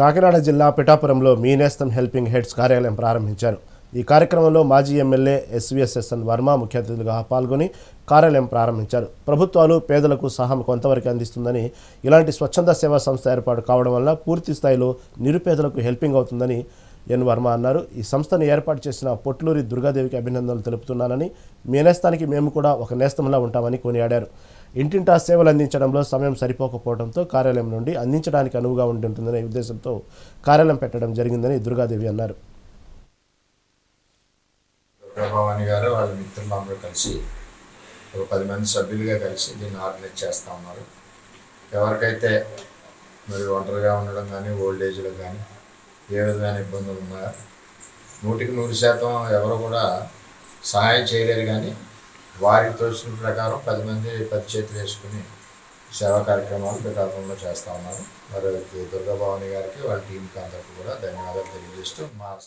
కాకినాడ జిల్లా పిఠాపురంలో మీ నేస్తం హెల్పింగ్ హెడ్స్ కార్యాలయం ప్రారంభించారు. ఈ కార్యక్రమంలో మాజీ ఎమ్మెల్యే ఎస్వీఎస్ఎస్ఎన్ వర్మ ముఖ్య అతిథులుగా పాల్గొని కార్యాలయం ప్రారంభించారు. ప్రభుత్వాలు పేదలకు సహాయం కొంతవరకు అందిస్తుందని ఇలాంటి స్వచ్ఛంద సేవా సంస్థ ఏర్పాటు కావడం వల్ల పూర్తి స్థాయిలో నిరుపేదలకు హెల్పింగ్ అవుతుందని ఎన్ వర్మ అన్నారు. ఈ సంస్థను ఏర్పాటు చేసిన పొట్లూరి దుర్గాదేవికి అభినందనలు తెలుపుతున్నానని మీ నేస్తానికి మేము కూడా ఒక నేస్తంలా ఉంటామని కొనియాడారు. ఇంటింటా సేవలు అందించడంలో సమయం సరిపోకపోవడంతో కార్యాలయం నుండి అందించడానికి అనువుగా ఉంటుందనే ఉద్దేశంతో కార్యాలయం పెట్టడం జరిగిందని దుర్గాదేవి అన్నారు. భవాని గారు వాళ్ళ మిత్రులు అందరూ కలిసి ఒక పది మంది సభ్యులుగా కలిసి దీన్ని ఆర్గనైజ్ చేస్తూ ఉన్నారు. ఎవరికైతే మరి ఒంటరిగా ఉండడం కానీ ఓల్డ్ ఏజ్లో కానీ ఏ విధమైన ఇబ్బందులు ఉన్నాయో నూటికి నూరు శాతం ఎవరు కూడా సహాయం చేయలేరు కానీ వారికి తోచిన ప్రకారం పది మంది పది చేతులు వేసుకుని సేవా కార్యక్రమాలు పిఠాపురంలో చేస్తూ ఉన్నారు. మరి దుర్గాభవాని గారికి వాళ్ళ టీంకి అందరికీ కూడా ధన్యవాదాలు తెలియజేస్తూ మా